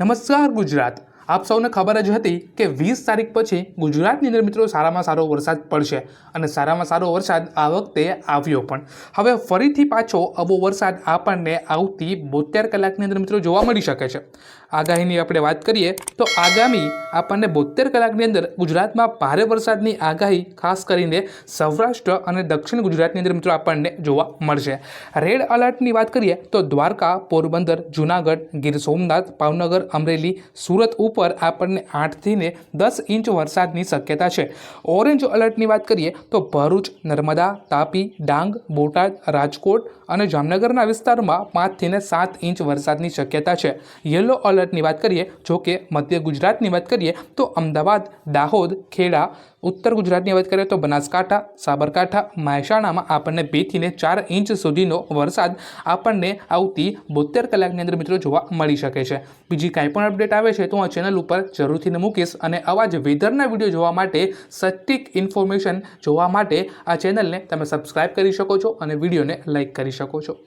નમસ્કાર ગુજરાત. આપ સૌને ખબર જ હતી કે વીસ તારીખ પછી ગુજરાતની અંદર મિત્રો સારામાં સારો વરસાદ પડશે અને સારામાં સારો વરસાદ આ વખતે આવ્યો પણ. હવે ફરીથી પાછો આવો વરસાદ આપણને આવતી બોતેર કલાકની અંદર મિત્રો જોવા મળી શકે છે. આગાહીની આપણે વાત કરીએ તો આગામી આપણને બોતેર કલાકની અંદર ગુજરાતમાં ભારે વરસાદની આગાહી ખાસ કરીને સૌરાષ્ટ્ર અને દક્ષિણ ગુજરાતની અંદર મિત્રો આપણને જોવા મળશે. રેડ અલર્ટની વાત કરીએ તો દ્વારકા, પોરબંદર, જૂનાગઢ, ગીર સોમનાથ, ભાવનગર, અમરેલી, સુરત, ઉપર આપણને આઠથી ને દસ ઇંચ વરસાદની શક્યતા છે. ઓરેન્જ અલર્ટની વાત કરીએ તો ભરૂચ, નર્મદા, તાપી, ડાંગ, બોટાદ, રાજકોટ અને જામનગરના વિસ્તારમાં પાંચથી ને સાત ઇંચ વરસાદની શક્યતા છે. યલો અલર્ટની વાત કરીએ, જો કે મધ્ય ગુજરાતની વાત કરીએ તો અમદાવાદ, દાહોદ, ખેડા, ઉત્તર ગુજરાતની વાત કરીએ તો બનાસકાંઠા, સાબરકાંઠા, મહેસાણામાં આપણને બેથી ને ચાર ઇંચ સુધીનો વરસાદ આપણને આવતી બોતેર કલાકની અંદર મિત્રો જોવા મળી શકે છે. બીજી કાંઈ પણ અપડેટ આવે છે તો આ ઉપર જરૂરથી મૂકીશ અને આવા જ વેધરના વીડિયો જોવા માટે સટીક ઇન્ફોર્મેશન જોવા માટે આ ચેનલને તમે સબસ્ક્રાઇબ કરી શકો છો અને વિડીયોને લાઇક કરી શકો છો.